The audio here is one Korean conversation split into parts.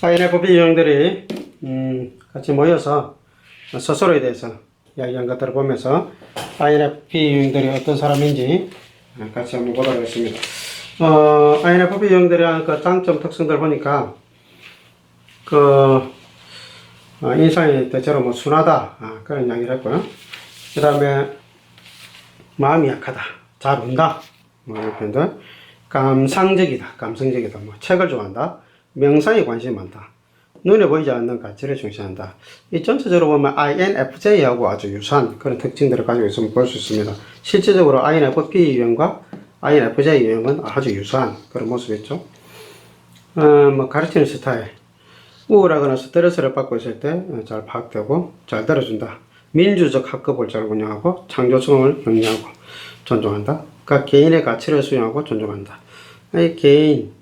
INFP 유형들이 음, 같이 모여서 스스로에 대해서 이야기한 것들을 보면서 INFP 유형들이 어떤 사람인지 같이 한번 보도록 하겠습니다. 어, INFP 유형들의 그 장점 특성들 보니까 그 어, 인상이 대체로 뭐 순하다 아, 그런 이야기를 했고요. 그 다음에 마음이 약하다, 잘 운다 뭐 이런 표현들. 감상적이다, 감성적이다, 뭐 책을 좋아한다, 명상에 관심이 많다, 눈에 보이지 않는 가치를 중시한다. 이 전체적으로 보면 INFJ하고 아주 유사한 그런 특징들을 가지고 있으면 볼 수 있습니다. 실제적으로 INFP 유형과 INFJ 유형은 아주 유사한 그런 모습이죠. 어, 뭐 가르치는 스타일, 우울하거나 스트레스를 받고 있을 때 잘 파악되고 잘 들어준다. 민주적 학급을 잘 운영하고 창조성을 영위하고 존중한다. 각 개인의 가치를 수용하고 존중한다. 이 개인,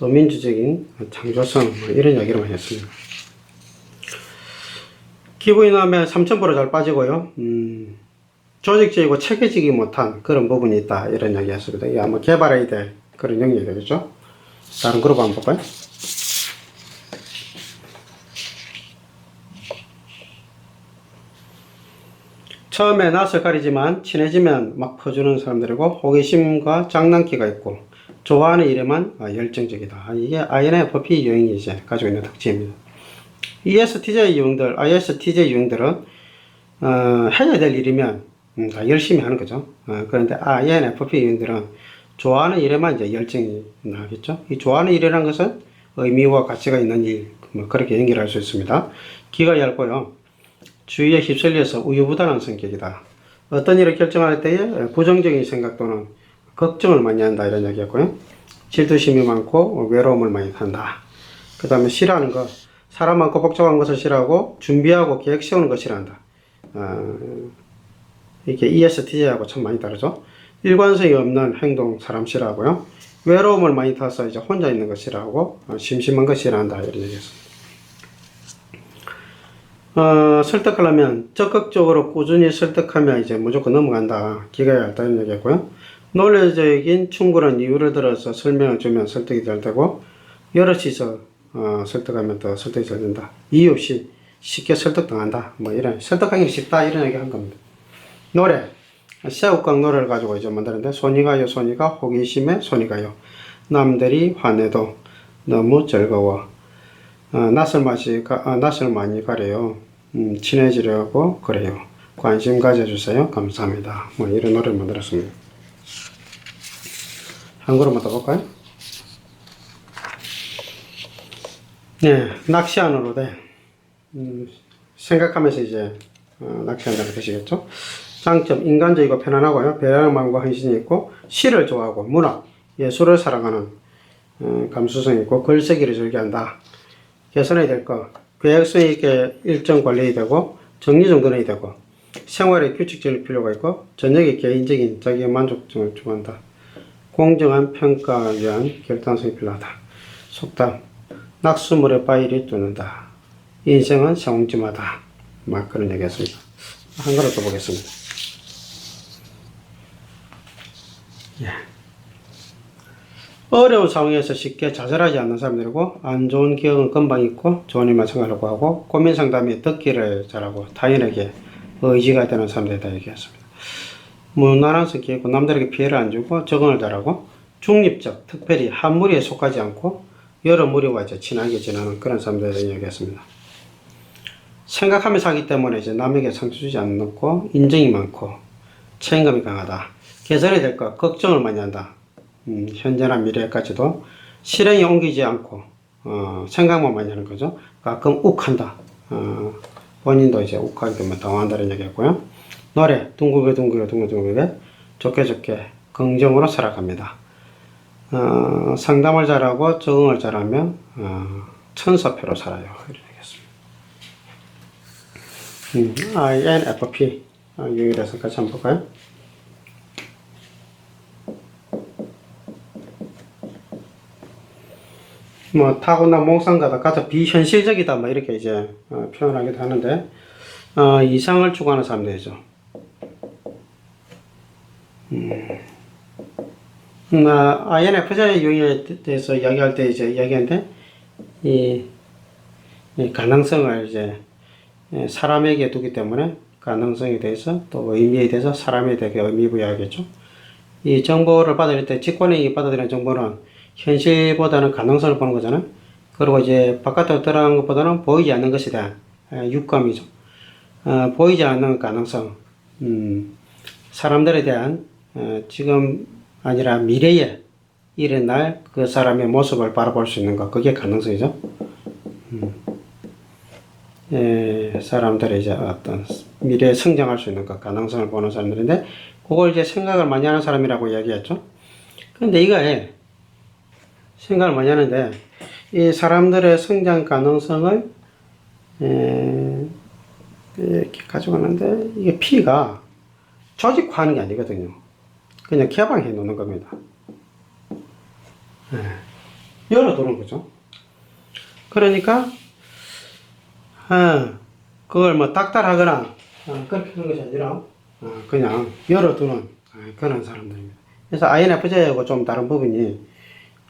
또 민주적인 창조성 뭐 이런 이야기를 많이 했습니다. 기분이 나면 삼천포로 잘 빠지고요. 음, 조직적이고 체계적이 못한 그런 부분이 있다 이런 이야기 했습니다. 이게 아마 개발해야 될 그런 영역이 되겠죠. 다른 그룹 한번 볼까요? 처음에 낯을 가리지만 친해지면 막 퍼주는 사람들이고 호기심과 장난기가 있고 좋아하는 일에만 아, 열정적이다. 아, 이게 INFP 유형이 이제 가지고 있는 특징입니다. ESTJ 유형들, ISTJ 유형들은 어, 해야 될 일이면 음, 다 열심히 하는 거죠. 어, 그런데 INFP 유형들은 좋아하는 일에만 이제 열정이 나겠죠. 이 좋아하는 일이라는 것은 의미와 가치가 있는 일, 뭐 그렇게 연결할 수 있습니다. 기가 얇고요. 주위에 휩쓸려서 우유부단한 성격이다. 어떤 일을 결정할 때에 부정적인 생각 또는 걱정을 많이 한다 이런 얘기였고요. 질투심이 많고 외로움을 많이 탄다. 그 다음에 싫어하는 것, 사람 많고 복잡한 것을 싫어하고 준비하고 계획 세우는 것 싫어한다. 어, 이게 ESTJ하고 참 많이 다르죠. 일관성이 없는 행동 사람 싫어하고요. 외로움을 많이 타서 이제 혼자 있는 것 싫어하고 어, 심심한 것 싫어한다 이런 얘기였습니다. 어, 설득하려면 적극적으로 꾸준히 설득하면 이제 무조건 넘어간다. 기가 얇다는 얘기고요. 논리적인 충분한 이유를 들어서 설명을 주면 설득이 잘 되고 여럿이서 어, 설득하면 더 설득이 잘 된다. 이유 없이 쉽게 설득당한다. 뭐 이런 설득하기 쉽다 이런 얘기 한 겁니다. 노래 새우깡 노래를 가지고 이제 만드는데 손이 가요 손이 가 호기심에 손이 가요 남들이 화내도 너무 즐거워 어, 낯을 많이 가, 아, 낯을 많이 가려요. 음, 친해지려고 그래요. 관심 가져주세요. 감사합니다. 뭐 이런 노래를 만들었습니다. 한 그룹만 더 볼까요? 네, 낚시안으로 돼. 음, 생각하면서 이제 어, 낚시한다는 뜻이겠죠. 장점 인간적이고 편안하고요. 마음과 헌신이 있고 시를 좋아하고 문학, 예술을 사랑하는 어, 감수성이 있고 글쓰기를 즐겨한다. 개선해야 될 거, 계획성 있게 일정 관리해야 되고, 정리정돈해야 되고, 생활에 규칙적일 필요가 있고, 저녁에 개인적인 자기 만족점을 추구한다. 공정한 평가를 위한 결단성이 필요하다. 속담, 낙수물에 바위를 뚫는다. 인생은 세옹지마다. 막 그런 얘기 했습니다. 한 그릇 더 보겠습니다. 어려운 상황에서 쉽게 좌절하지 않는 사람들이고 안 좋은 기억은 금방 잊고 좋은 일만 생각하려고 하고 고민 상담에 듣기를 잘하고 타인에게 의지가 되는 사람들이다 얘기했습니다. 무난한 성격이 있고 남들에게 피해를 안 주고 적응을 잘하고 중립적, 특별히 한 무리에 속하지 않고 여러 무리와 이제 친하게 지내는 그런 사람들을 얘기했습니다. 생각하면서 하기 때문에 이제 남에게 상처 주지 않고 인정이 많고 책임감이 강하다. 개선이 될 것, 걱정을 많이 한다. 음, 현재나 미래까지도 실행에 옮기지 않고 어, 생각만 많이 하는 거죠. 가끔 욱한다. 어, 본인도 이제 욱하게 되면 당황한다는 얘기였고요. 노래 둥글게 둥글게 둥글게 좋게 좋게 긍정으로 살아갑니다. 어, 상담을 잘하고 적응을 잘하면 어, 천사표로 살아요. 이렇게 얘기했습니다. 음, INFP 어, 유일해서 같이 한번 볼까요? 뭐 타고난 몽상가다 가장 비현실적이다 뭐 이렇게 이제 어, 표현하기도 하는데 어, 이상을 추구하는 사람들이죠. 음, 음, 아, INFJ 유형에 대해서 이야기할 때 이제 이야기하는데 이 이 가능성을 이제 예, 사람에게 두기 때문에 가능성에 대해서 또 의미에 대해서 사람에 대해 의미 부여하겠죠. 이 정보를 받아들일 때 직관행위 받아들이는 정보는 현실보다는 가능성을 보는 거잖아요. 그리고 이제 바깥으로 드러나는 것보다는 보이지 않는 대한 에, 육감이죠. 어, 보이지 않는 가능성, 음, 사람들에 대한 어, 지금 아니라 미래에 일어날 그 사람의 모습을 바라볼 수 있는 것, 그게 가능성이죠. 음, 예, 사람들의 이제 어떤 미래에 성장할 수 있는 것, 가능성을 보는 사람들인데, 그걸 이제 생각을 많이 하는 사람이라고 이야기했죠. 근데 이거에 생각을 많이 하는데, 이 사람들의 성장 가능성을 에, 이렇게 가져가는데 이게 P가 조직화하는 게 아니거든요. 그냥 개방해 놓는 겁니다. 예, 열어 두는 거죠. 그러니까 아, 그걸 뭐 딱딱하거나 아, 그렇게 하는 것이 아니라 아, 그냥 열어 두는 아, 그런 사람들입니다. 그래서 INFJ하고 좀 다른 부분이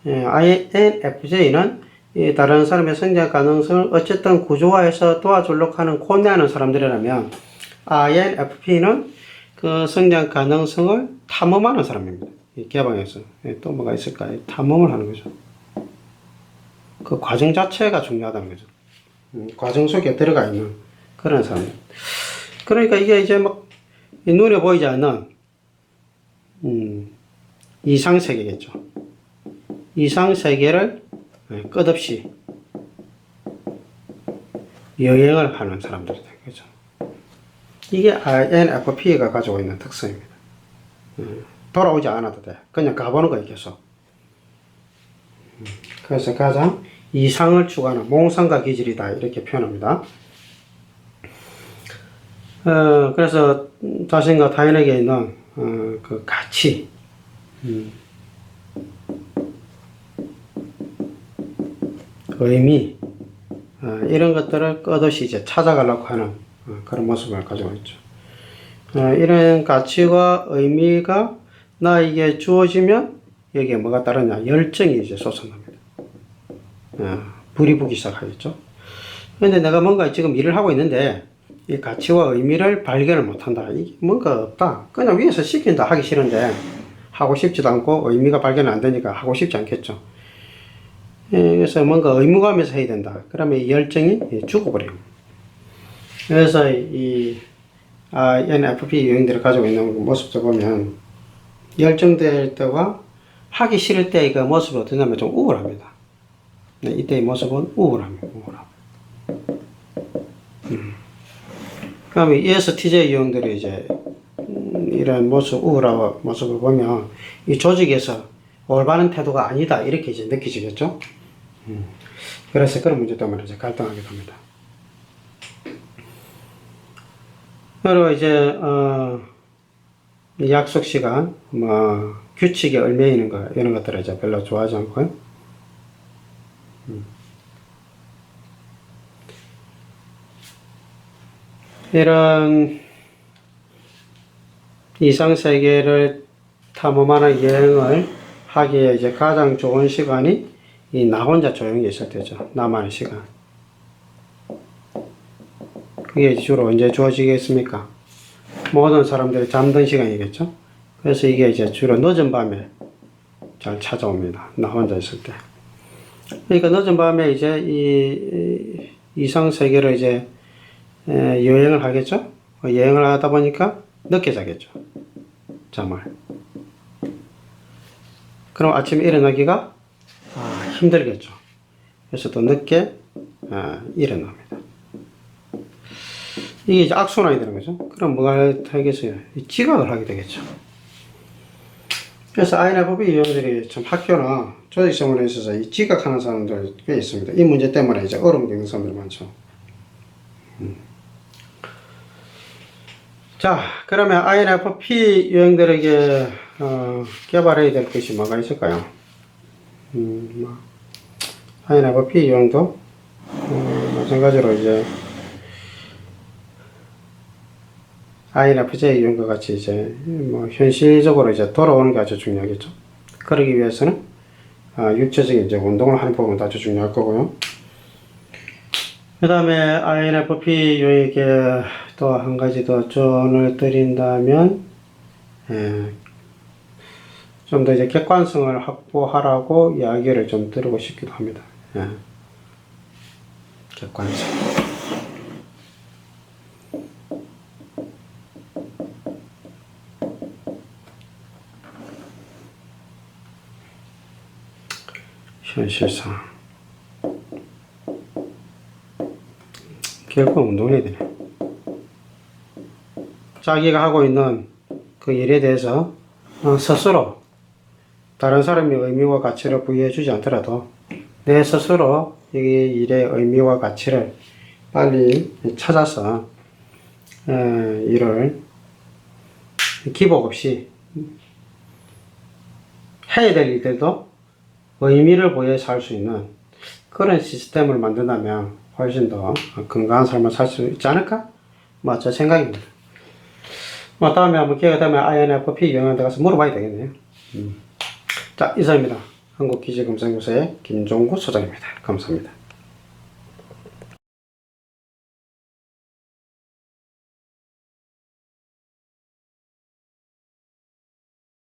예, INFJ는 이 다른 사람의 성장 가능성을 어쨌든 구조화해서 도와주려고 하는 고뇌하는 사람들이라면 INFP는 그 성장 가능성을 탐험하는 사람입니다. 이 개방해서 예, 또 뭐가 있을까요? 탐험을 하는 거죠. 그 과정 자체가 중요하다는 거죠. 음, 과정 속에 들어가 있는 그런 사람. 그러니까 이게 이제 막이 눈에 보이지 않는 음, 이상 세계겠죠. 이상 세계를 예, 끝없이 여행을 하는 사람들이 된 거죠. 이게 INFP가 가지고 있는 특성입니다. 음, 돌아오지 않아도 돼. 그냥 가보는 거예요, 계속. 음, 그래서 가장 이상을 추구하는 몽상과 기질이다. 이렇게 표현합니다. 어, 그래서 자신과 타인에게 있는 어, 그 가치, 음, 의미 어, 이런 것들을 끝없이 이제 찾아가려고 하는 어, 그런 모습을 가지고 있죠. 어, 이런 가치와 의미가 나에게 주어지면 여기에 뭐가 따르냐 열정이 이제 솟아납니다. 어, 불이 붙기 시작하겠죠. 근데 내가 뭔가 지금 일을 하고 있는데 이 가치와 의미를 발견을 못한다. 이게 뭔가 없다. 그냥 위에서 시킨다 하기 싫은데 하고 싶지도 않고 의미가 발견 안 되니까 하고 싶지 않겠죠. 예, 그래서 뭔가 의무감에서 해야 된다. 그러면 이 열정이 예, 죽어버려요. 그래서 이 INFP 유형들이 가지고 있는 모습도 보면 열정될 때와 하기 싫을 때의 그 모습이 어떠냐면 좀 우울합니다. 네, 이때의 모습은 우울합니다. 우울함. 음. 그다음에 ESTJ 유형들이 이제 음, 이런 모습 우울한 모습을 보면 이 조직에서 올바른 태도가 아니다 이렇게 이제 느끼지겠죠. 음. 그래서 그런 문제 때문에 이제 갈등하게 됩니다. 그리고 이제 어, 약속 시간, 뭐 규칙에 얽매이는 거 이런 것들을 이제 별로 좋아하지 않고요. 음. 이런 이상 세계를 탐험하는 여행을 하기에 이제 가장 좋은 시간이 이 나 혼자 조용히 있을 때죠. 나만의 시간. 그게 주로 언제 주어지겠습니까? 모든 사람들이 잠든 시간이겠죠. 그래서 이게 이제 주로 늦은 밤에 잘 찾아옵니다. 나 혼자 있을 때. 그러니까 늦은 밤에 이제 이 이상 세계를 이제 에, 여행을 하겠죠. 어, 여행을 하다 보니까 늦게 자겠죠. 잠을. 그럼 아침에 일어나기가 아, 힘들겠죠. 그래서 또 늦게 아, 일어납니다. 이게 이제 악순환이 되는 거죠. 그럼 뭐가 되겠어요? 이 지각을 하게 되겠죠. 그래서 INFP 유형들이 참 학교나 조직 생활에 있어서 이 지각하는 사람들 꽤 있습니다. 이 문제 때문에 이제 어려움 겪는 사람들 많죠. 음. 자, 그러면 INFP 유형들에게 어, 개발해야 될 것이 뭐가 있을까요? 음, 뭐, INFP 유형도 어, 마찬가지로 이제 INFJ 유형과 같이 이제 뭐 현실적으로 이제 돌아오는 게 아주 중요하겠죠. 그러기 위해서는 아, 육체적인 이제 운동을 하는 부분도 아주 중요할 거고요. 그 다음에 INFP 요에게 또 한 가지 더 조언을 드린다면, 예, 좀더 이제 객관성을 확보하라고 이야기를 좀 드리고 싶기도 합니다. 예. 객관성. 현실상. 결국 운동해야 되네. 자기가 하고 있는 그 일에 대해서 어, 스스로 다른 사람이 의미와 가치를 부여해 주지 않더라도 내 스스로 이 일의 의미와 가치를 빨리 찾아서 에, 일을 기복 없이 해야 될 일들도 의미를 부여해서 할 수 있는 그런 시스템을 만든다면 훨씬 더 건강한 삶을 살 수 있지 않을까? 뭐, 저 생각입니다. 뭐, 다음에 한번 기회가 되면 INFP 영양대 가서 물어봐야 되겠네요. 음. 자, 이상입니다. 한국기재검사연구소의 김종구 소장입니다. 감사합니다.